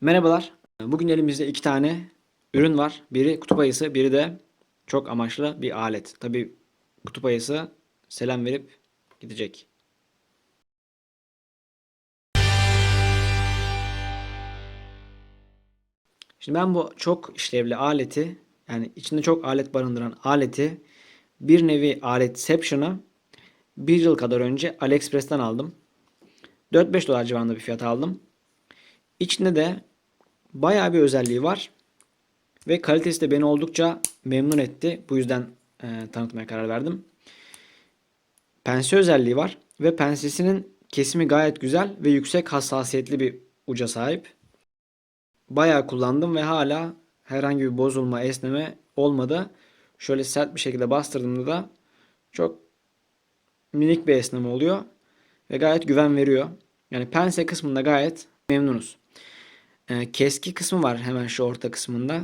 Merhabalar. Bugün elimizde iki tane ürün var. Biri kutup ayısı, biri de çok amaçlı bir alet. Tabii kutup ayısı selam verip gidecek. Şimdi ben bu çok işlevli aleti yani içinde çok alet barındıran aleti bir nevi aletception'ı bir yıl kadar önce AliExpress'ten aldım. 4-5 dolar civarında bir fiyata aldım. İçinde de bayağı bir özelliği var. Ve kalitesi de beni oldukça memnun etti. Bu yüzden e, tanıtmaya karar verdim. Pense özelliği var. Ve pensesinin kesimi gayet güzel ve yüksek hassasiyetli bir uca sahip. Bayağı kullandım ve hala herhangi bir bozulma, esneme olmadı. Şöyle sert bir şekilde bastırdığımda da çok minik bir esneme oluyor. Ve gayet güven veriyor. Yani pense kısmında gayet memnunuz. Ee, keski kısmı var hemen şu orta kısmında.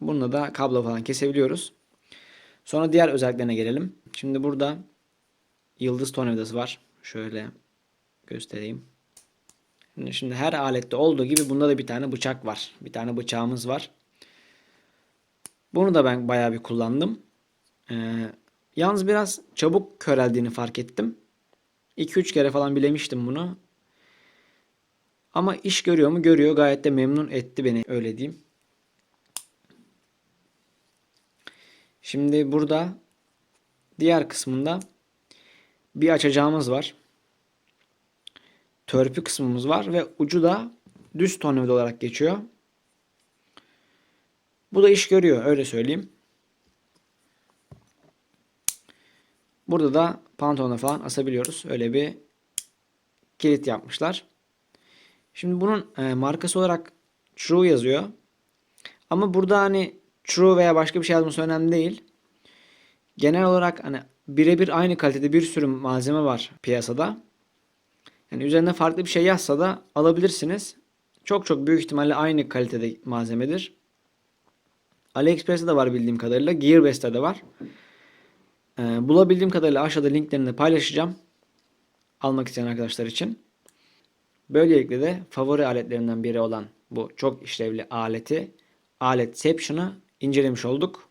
Bununla da kablo falan kesebiliyoruz. Sonra diğer özelliklerine gelelim. Şimdi burada yıldız tornavidası var. Şöyle göstereyim. Şimdi, şimdi her alette olduğu gibi bunda da bir tane bıçak var. Bir tane bıçağımız var. Bunu da ben bayağı bir kullandım. Ee, yalnız biraz çabuk köreldiğini fark ettim. 2-3 kere falan bilemiştim bunu. Ama iş görüyor mu? Görüyor. Gayet de memnun etti beni öyle diyeyim. Şimdi burada diğer kısmında bir açacağımız var. Törpü kısmımız var ve ucu da düz tornavida olarak geçiyor. Bu da iş görüyor öyle söyleyeyim. Burada da pantolona falan asabiliyoruz. Öyle bir kilit yapmışlar. Şimdi bunun e, markası olarak True yazıyor. Ama burada hani True veya başka bir şey yazması önemli değil. Genel olarak hani birebir aynı kalitede bir sürü malzeme var piyasada. Yani üzerinde farklı bir şey yazsa da alabilirsiniz. Çok çok büyük ihtimalle aynı kalitede malzemedir. AliExpress'te de var bildiğim kadarıyla. Gearbest'te de var. Ee, bulabildiğim kadarıyla aşağıda linklerini paylaşacağım. Almak isteyen arkadaşlar için. Böylelikle de favori aletlerinden biri olan bu çok işlevli aleti Aletception'ı incelemiş olduk.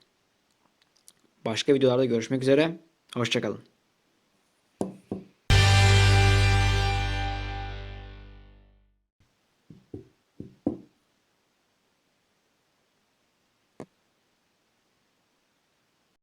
Başka videolarda görüşmek üzere. Hoşçakalın.